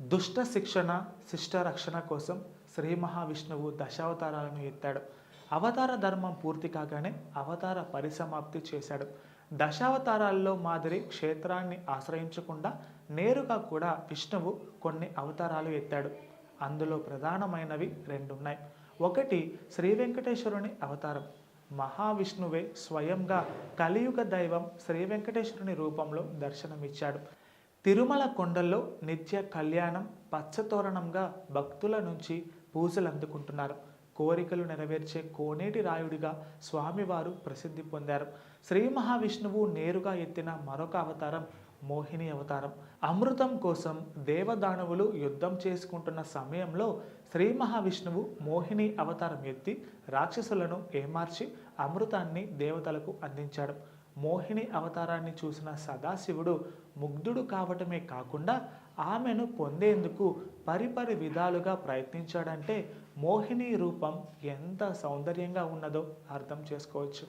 దుష్ట శిక్షణ శిష్ట రక్షణ కోసం శ్రీ మహావిష్ణువు దశావతారాలను ఎత్తాడు. అవతార ధర్మం పూర్తి కాగానే అవతార పరిసమాప్తి చేశాడు. దశావతారాల్లో మాదిరి క్షేత్రాన్ని ఆశ్రయించకుండా నేరుగా కూడా విష్ణువు కొన్ని అవతారాలు ఎత్తాడు. అందులో ప్రధానమైనవి రెండున్నాయి. ఒకటి శ్రీ వెంకటేశ్వరుని అవతారం. మహావిష్ణువే స్వయంగా కలియుగ దైవం శ్రీ వెంకటేశ్వరుని రూపంలో దర్శనమిచ్చాడు. తిరుమల కొండల్లో నిత్య కళ్యాణం పచ్చతోరణంగా భక్తుల నుంచి పూజలు అందుకుంటున్నారు. కోరికలు నెరవేర్చే కోనేటి రాయుడిగా స్వామివారు ప్రసిద్ధి పొందారు. శ్రీ మహావిష్ణువు నేరుగా ఎత్తిన మరొక అవతారం మోహిని అవతారం. అమృతం కోసం దేవదానవులు యుద్ధం చేసుకుంటున్న సమయంలో శ్రీ మహావిష్ణువు మోహిని అవతారం ఎత్తి రాక్షసులను ఏమార్చి అమృతాన్ని దేవతలకు అందించాడు. మోహిని అవతారాన్ని చూసిన సదాశివుడు ముగ్ధుడు కావటమే కాకుండా ఆమెను పొందేందుకు పరిపరి విధాలుగా ప్రయత్నించాడంటే మోహిని రూపం ఎంత సౌందర్యంగా ఉన్నదో అర్థం చేసుకోవచ్చు.